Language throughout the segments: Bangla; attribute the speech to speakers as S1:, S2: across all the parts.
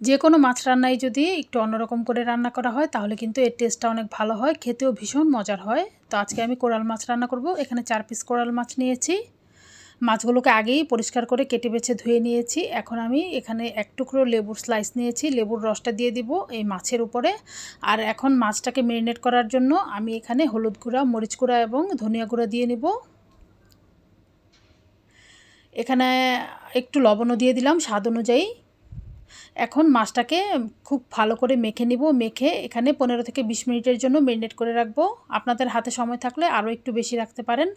S1: যে কোনো মাছ রান্নায় যদি একটু অন্যরকম করে রান্না করা হয়, তাহলে কিন্তু এর টেস্টটা অনেক ভালো হয়, খেতেও ভীষণ মজার হয়। তো আজকে আমি কোরাল মাছ রান্না করব, এখানে চার পিস কোরাল মাছ নিয়েছি। মাছগুলোকে আগেই পরিষ্কার করে কেটে বেছে ধুয়ে নিয়েছি। এখন আমি এখানে এক টুকরো লেবুর স্লাইস নিয়েছি, লেবুর রসটা দিয়ে দিব এই মাছের উপরে। আর এখন মাছটাকে মেরিনেট করার জন্য আমি এখানে হলুদ গুঁড়া, মরিচ গুঁড়া এবং ধনিয়া গুঁড়া দিয়ে নিব। এখানে একটু লবণও দিয়ে দিলাম, স্বাদ অনুযায়ী। এখন মাছটাকে খুব ভালো করে মেখে নিব, মেখে এখানে পনেরো থেকে বিশ মিনিটের জন্য মেরিনেট করে রাখব। আপনাদের হাতে সময় থাকলে আরও একটু বেশি রাখতে পারেন।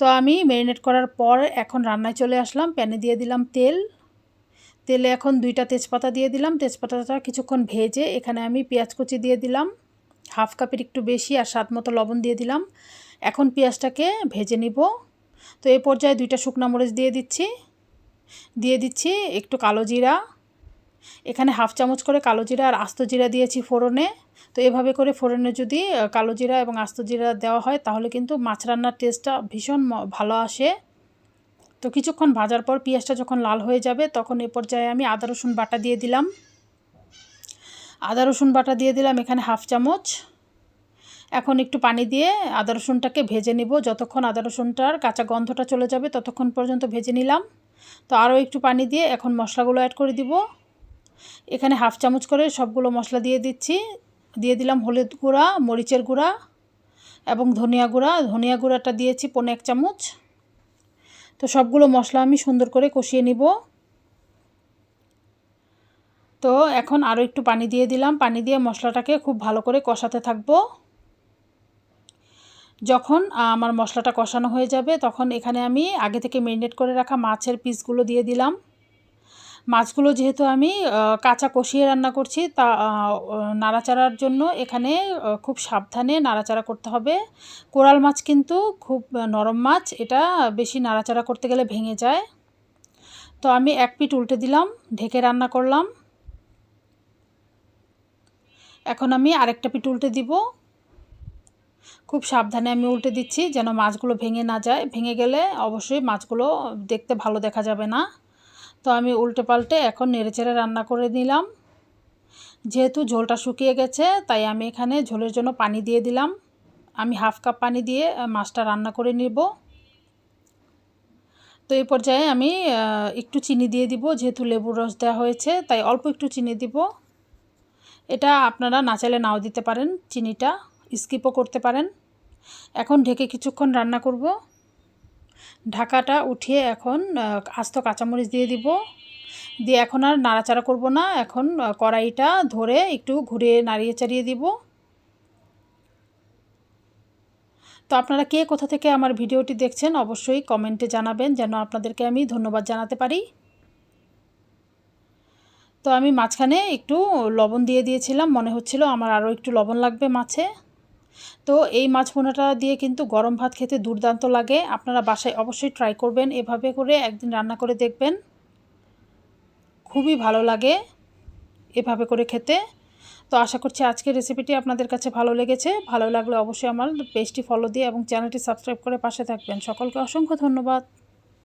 S1: তো আমি মেরিনেট করার পর এখন রান্নায় চলে আসলাম, প্যানে দিয়ে দিলাম তেল। তেলে এখন দুইটা তেজপাতা দিয়ে দিলাম, তেজপাতাটা কিছুক্ষণ ভেজে এখানে আমি পেঁয়াজ কুচি দিয়ে দিলাম, হাফ কাপের একটু বেশি আর স্বাদ মতো লবণ দিয়ে দিলাম। এখন পেঁয়াজটাকে ভেজে নিব। তো এই পর্যায়ে দুইটা শুকনো মরিচ দিয়ে দিচ্ছি দিয়ে দিচ্ছি একটু কালো জিরা এখানে হাফ চামচ করে কালো জিরা আর আস্ত জিরা দিয়েছি ফোড়নে। তো এভাবে করে ফোড়নে যদি কালো জিরা এবং আস্ত জিরা দেওয়া হয়, তাহলে কিন্তু মাছ রান্নার টেস্টটা ভীষণ ভালো আসে। তো কিছুক্ষণ ভাজার পর পেঁয়াজটা যখন লাল হয়ে যাবে, তখন এ পর্যায়ে আমি আদা, রসুন বাটা দিয়ে দিলাম। আদা, রসুন বাটা দিয়ে দিলাম এখানে হাফ চামচ। এখন একটু পানি দিয়ে আদা, রসুনটাকে ভেজে নিব। যতক্ষণ আদা, রসুনটার কাঁচা গন্ধটা চলে যাবে, ততক্ষণ পর্যন্ত ভেজে নিলাম। তো আরও একটু পানি দিয়ে এখন মশলাগুলো অ্যাড করে দিব। এখানে হাফ চামচ করে সবগুলো মশলা দিয়ে দিচ্ছি। দিয়ে দিলাম হলুদ গুঁড়া, মরিচের গুঁড়া এবং ধনিয়া গুঁড়া। ধনিয়া গুঁড়াটা দিয়েছি পনে এক চামচ। তো সবগুলো মশলা আমি সুন্দর করে কষিয়ে নিব। তো এখন আরও একটু পানি দিয়ে দিলাম। পানি দিয়ে মশলাটাকে খুব ভালো করে কষাতে থাকব। যখন আমার মশলাটা কষানো হয়ে যাবে, তখন এখানে আমি আগে থেকে মেরিনেট করে রাখা মাছের পিসগুলো দিয়ে দিলাম। মাছগুলো যেহেতু আমি কাঁচা কষিয়ে রান্না করছি, তা নাড়াচাড়ার জন্য এখানে খুব সাবধানে নাড়াচাড়া করতে হবে। কোরাল মাছ কিন্তু খুব নরম মাছ, এটা বেশি নাড়াচাড়া করতে গেলে ভেঙে যায়। তো আমি এক পিঠ উল্টে দিলাম, ঢেকে রান্না করলাম। এখন আমি আরেকটা পিঠ উল্টে দিব। খুব সাবধানে আমি উল্টে দিচ্ছি, যেন মাছগুলো ভেঙে না যায়। ভেঙে গেলে অবশ্যই মাছগুলো দেখতে ভালো দেখা যাবে না। তো আমি উল্টে পাল্টে এখন নেড়েচেড়ে রান্না করে নিলাম। যেহেতু ঝোলটা শুকিয়ে গেছে, তাই আমি এখানে ঝোলের জন্য পানি দিয়ে দিলাম। আমি হাফ কাপ পানি দিয়ে মাছটা রান্না করে নিব। তো এই পর্যায়ে আমি একটু চিনি দিয়ে দিব, যেহেতু লেবুর রস দেওয়া হয়েছে, তাই অল্প একটু চিনি দিব। এটা আপনারা না চাইলে নাও দিতে পারেন, চিনিটা স্কিপও করতে পারেন। এখন ঢেকে কিছুক্ষণ রান্না করব। ঢাকাটা উঠিয়ে এখন আস্ত কাঁচামরিচ দিয়ে দিব। দিয়ে এখন আর নাড়াচাড়া করব না, এখন কড়াইটা ধরে একটু ঘুরে নাড়িয়ে চাড়িয়ে দিব। তো আপনারা কে কোথা থেকে আমার ভিডিওটি দেখছেন, অবশ্যই কমেন্টে জানাবেন, যেন আপনাদেরকে আমি ধন্যবাদ জানাতে পারি। তো আমি মাঝখানে একটু লবণ দিয়ে দিয়েছিলাম, মনে হচ্ছিল আমার আরও একটু লবণ লাগবে মাছে। তো এই মাছ ভোনাটা দিয়ে কিন্তু গরম ভাত খেতে দুর্দান্ত লাগে। আপনারা বাসায় অবশ্যই ট্রাই করবেন। এভাবে করে একদিন রান্না করে দেখবেন। খুবই ভালো লাগে এভাবে করে খেতে। তো আশা করছি আজকের রেসিপিটি আপনাদের কাছে ভালো লেগেছে। ভালো লাগলে অবশ্যই আমার পেজটি ফলো দিয়ে এবং চ্যানেলটি সাবস্ক্রাইব করে পাশে থাকবেন। সকলকে অসংখ্য ধন্যবাদ।